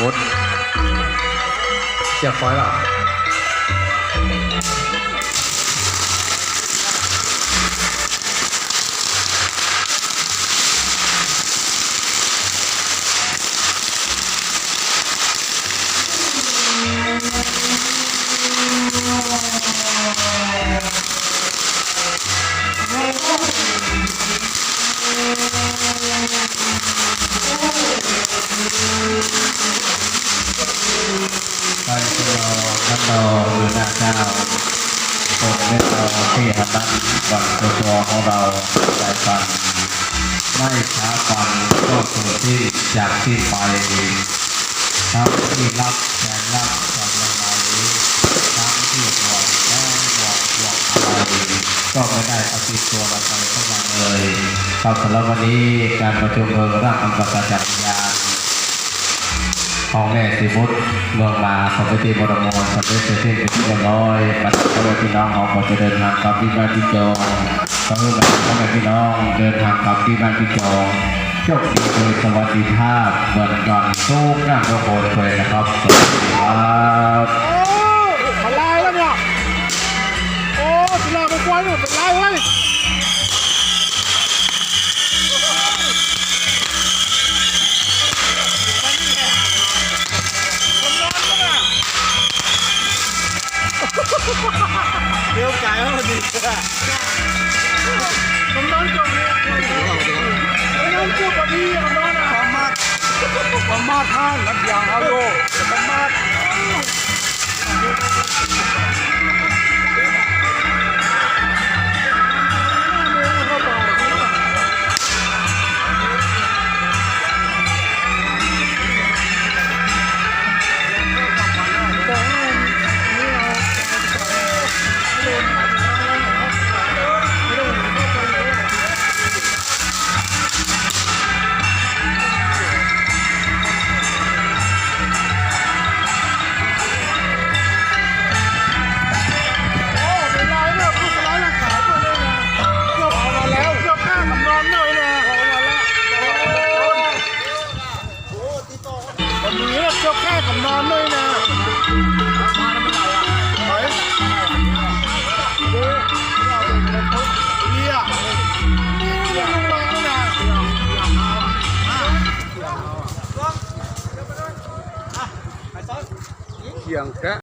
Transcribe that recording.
กดเสียบไฟเปล่า ที่หันนั้นวันตัวตัวของเราใจฟันไม่ช้าฟันก็สู่ที่จากที่ไปทั้งที่รับแทนรับจากลงไหลทั้งที่ห่วงแม่ห่วงห่วงอะไรก็ไม่ได้เอาติดตัวเราไปสักอย่าเลยครับสำหรับวันนี้การประชุมเพลิงร่างคำประกาศจัดยา ของแม่สิบุตรเมืองมาสมเด็จบรมโมสมเด็จเจ้าที่เป็นที่เรียบร้อยบัดนี้พ่อแม่พี่น้องของผมจะเดินทางกลับที่บ้านพี่จองก็คือบัดนี้พ่อแม่พี่น้องเดินทางกลับที่บ้านพี่จองโชคดีโดยสวัสดิภาพเหมือนกันทุกหนั่งทุกคนเลยนะครับสวัสดีครับโอ้มันลายแล้วเนี่ยโอ้สุราเป็นควายเนี่ยเป็นลายเว้ย เดี๋ยวไก่เขาดีผมนอนจมเลยผมนอนจุดพอดีผมนอนอะสามารถสามารถท่านลำยางเอาโยสามา ด้วยนะเฮ้ยดูเราเป็นคนพุทธเฮียนี่มันลุงน้อะเขียงแกะ